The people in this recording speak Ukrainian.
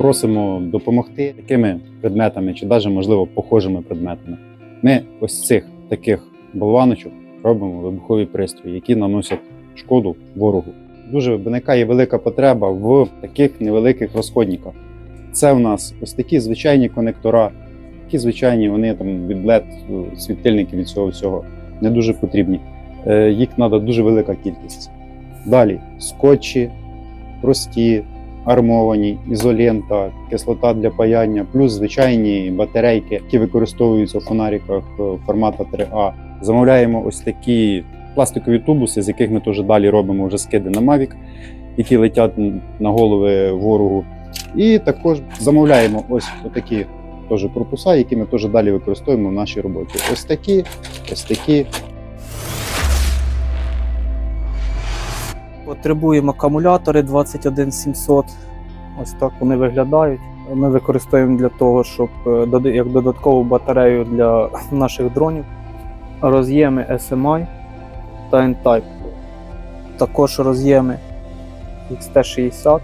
просимо допомогти такими предметами чи навіть, можливо, похожими предметами. Ми ось цих таких болваночок робимо вибухові пристрої, які наносять шкоду ворогу. Дуже виникає велика потреба в таких невеликих розходниках. Це у нас ось такі звичайні конектора, такі звичайні, вони там від LED, світильники від цього всього не дуже потрібні. Е, Їх треба дуже велика кількість. Далі скотчі, прості, армовані, ізолента, кислота для паяння, плюс звичайні батарейки, які використовуються в фонариках е, формату 3А. Замовляємо ось такі пластикові тубуси, з яких ми теж далі робимо вже скиди на Mavic, які летять на голови ворогу. І також замовляємо ось такі теж корпуса, які ми теж далі використовуємо в нашій роботі. Ось такі, ось такі. Потребуємо акумулятори 21700. Ось так вони виглядають. Ми використовуємо для того, щоб е, як додаткову батарею для наших дронів. Роз'єми SMI та N-Type. Також роз'єми XT60